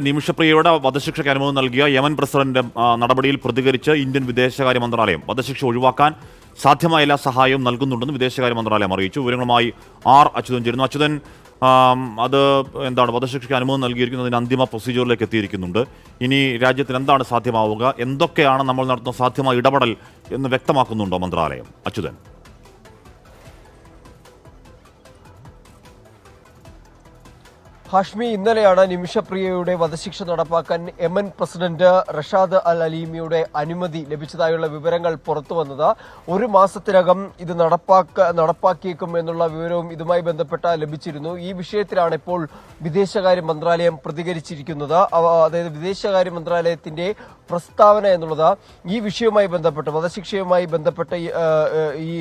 നിമിഷപ്രിയയുടെ വധശിക്ഷയ്ക്ക് അനുമതി നൽകിയ യമൻ പ്രസിഡന്റ് നടപടിയിൽ പ്രതികരിച്ച് ഇന്ത്യൻ വിദേശകാര്യ മന്ത്രാലയം വധശിക്ഷ ഒഴിവാക്കാൻ സാധ്യമായ എല്ലാ സഹായവും നൽകുന്നുണ്ടെന്ന് വിദേശകാര്യ മന്ത്രാലയം അറിയിച്ചു. വിവരങ്ങളുമായി ആർ അച്യുതൻ ചേരുന്നു. അച്യുതൻ അത് എന്താണ് വധശിക്ഷയ്ക്ക് അനുമതി നൽകിയിരിക്കുന്നതിന് അന്തിമ പ്രൊസീജിയറിലേക്ക് എത്തിയിരിക്കുന്നുണ്ട്. ഇനി രാജ്യത്തിന് എന്താണ് സാധ്യമാവുക? എന്തൊക്കെയാണ് നമ്മൾ നടത്തുന്ന സാധ്യമായ ഇടപെടൽ എന്ന് വ്യക്തമാക്കുന്നുണ്ടോ മന്ത്രാലയം? അച്യുതൻ. ഹാഷ്മി ഇന്നലെയാണ് നിമിഷപ്രിയയുടെ വധശിക്ഷ നടപ്പാക്കാൻ യമൻ പ്രസിഡന്റ് റഷാദ് അൽ അലീമിയുടെ അനുമതി ലഭിച്ചതായുള്ള വിവരങ്ങൾ പുറത്തു വന്നത്. ഒരു മാസത്തിനകം ഇത് നടപ്പാക്ക നടപ്പാക്കിയേക്കും എന്നുള്ള വിവരവും ഇതുമായി ബന്ധപ്പെട്ട ലഭിച്ചിരുന്നു. ഈ വിഷയത്തിലാണ് ഇപ്പോൾ വിദേശകാര്യ മന്ത്രാലയം പ്രതികരിച്ചിരിക്കുന്നത്. അതായത് വിദേശകാര്യ മന്ത്രാലയത്തിന്റെ പ്രസ്താവന എന്നുള്ളത് ഈ വിഷയവുമായി ബന്ധപ്പെട്ട് വധശിക്ഷയുമായി ബന്ധപ്പെട്ട ഈ,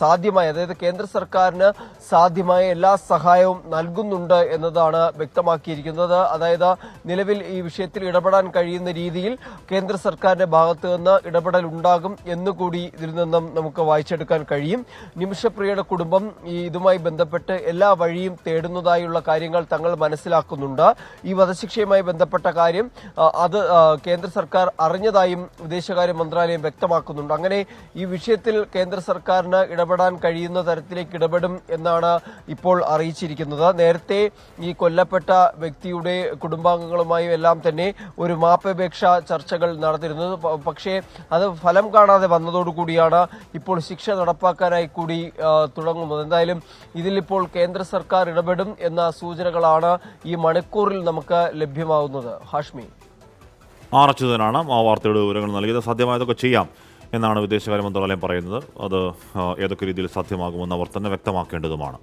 സാധ്യമായ അതായത് കേന്ദ്ര സർക്കാരിന് സാധ്യമായ എല്ലാ സഹായവും നൽകുന്നുണ്ട് എന്നതാണ് വ്യക്തമാക്കിയിരിക്കുന്നത്. അതായത് നിലവിൽ ഈ വിഷയത്തിൽ ഇടപെടാൻ കഴിയുന്ന രീതിയിൽ കേന്ദ്ര സർക്കാരിന്റെ ഭാഗത്തു നിന്ന് ഇടപെടൽ ഉണ്ടാകും എന്നുകൂടി ഇതിൽ നിന്നും നമുക്ക് വായിച്ചെടുക്കാൻ കഴിയും. നിമിഷപ്രിയയുടെ കുടുംബം ഈ ഇതുമായി ബന്ധപ്പെട്ട് എല്ലാ വഴിയും തേടുന്നതായുള്ള കാര്യങ്ങൾ തങ്ങൾ മനസ്സിലാക്കുന്നുണ്ട്. ഈ വധശിക്ഷയുമായി ബന്ധപ്പെട്ട കാര്യം അത് കേന്ദ്ര സർക്കാർ അറിഞ്ഞതായും വിദേശകാര്യ മന്ത്രാലയം വ്യക്തമാക്കുന്നുണ്ട്. അങ്ങനെ ഈ വിഷയത്തിൽ കേന്ദ്ര സർക്കാരിന് ഇടപെടാൻ കഴിയുന്ന തരത്തിലേക്ക് ഇടപെടും എന്നാണ് ഇപ്പോൾ അറിയിച്ചിരിക്കുന്നത്. നേരത്തെ ഈ കൊല്ലപ്പെട്ട വ്യക്തിയുടെ കുടുംബാംഗങ്ങളുമായും എല്ലാം തന്നെ ഒരു മാപ്പപേക്ഷ ചർച്ചകൾ നടത്തിരുന്നത് പക്ഷേ അത് ഫലം കാണാതെ വന്നതോടുകൂടിയാണ് ഇപ്പോൾ ശിക്ഷ നടപ്പാക്കാനായി കൂടി തുടങ്ങുന്നത്. എന്തായാലും ഇതിലിപ്പോൾ കേന്ദ്ര സർക്കാർ ഇടപെടും എന്ന സൂചനകളാണ് ഈ മണിക്കൂറിൽ നമുക്ക് ലഭ്യമാകുന്നത് ഹാഷ്മി. ആർ ആ വാർത്തയുടെ വിവരങ്ങൾ നൽകിയത് സാധ്യമായതൊക്കെ ചെയ്യാം എന്നാണ് വിദേശകാര്യ മന്ത്രാലയം പറയുന്നത്. അത് ഏതൊക്കെ രീതിയിൽ സാധ്യമാകുമെന്ന് അവർ തന്നെ വ്യക്തമാക്കേണ്ടതുമാണ്.